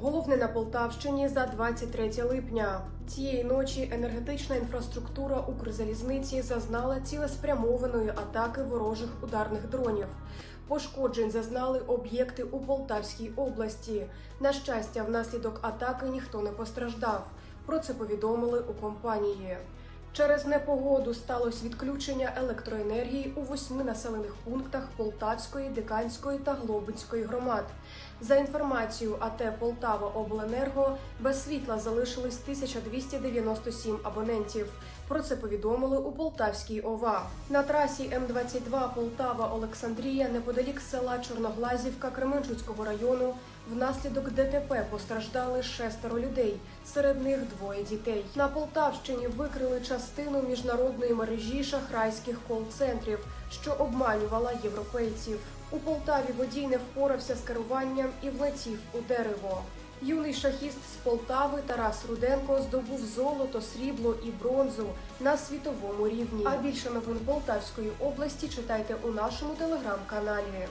Головне на Полтавщині за 23 липня. Цієї ночі енергетична інфраструктура Укрзалізниці зазнала цілеспрямованої атаки ворожих ударних дронів. Пошкоджень зазнали об'єкти у Полтавській області. На щастя, внаслідок атаки ніхто не постраждав. Про це повідомили у компанії. Через непогоду сталося відключення електроенергії у восьми населених пунктах Полтавської, Диканської та Глобинської громад. За інформацією АТ Полтава Обленерго, без світла залишились 1297 абонентів. Про це повідомили у Полтавській ОВА. На трасі М22 Полтава Олександрія неподалік села Чорноглазівка Кременчуцького району внаслідок ДТП постраждали шестеро людей, серед них двоє дітей. На Полтавщині викрили частину міжнародної мережі шахрайських кол-центрів, що обманювала європейців. У Полтаві водій не впорався з керуванням і влетів у дерево. Юний шахіст з Полтави Тарас Руденко здобув золото, срібло і бронзу на світовому рівні. А більше новин Полтавської області читайте у нашому телеграм-каналі.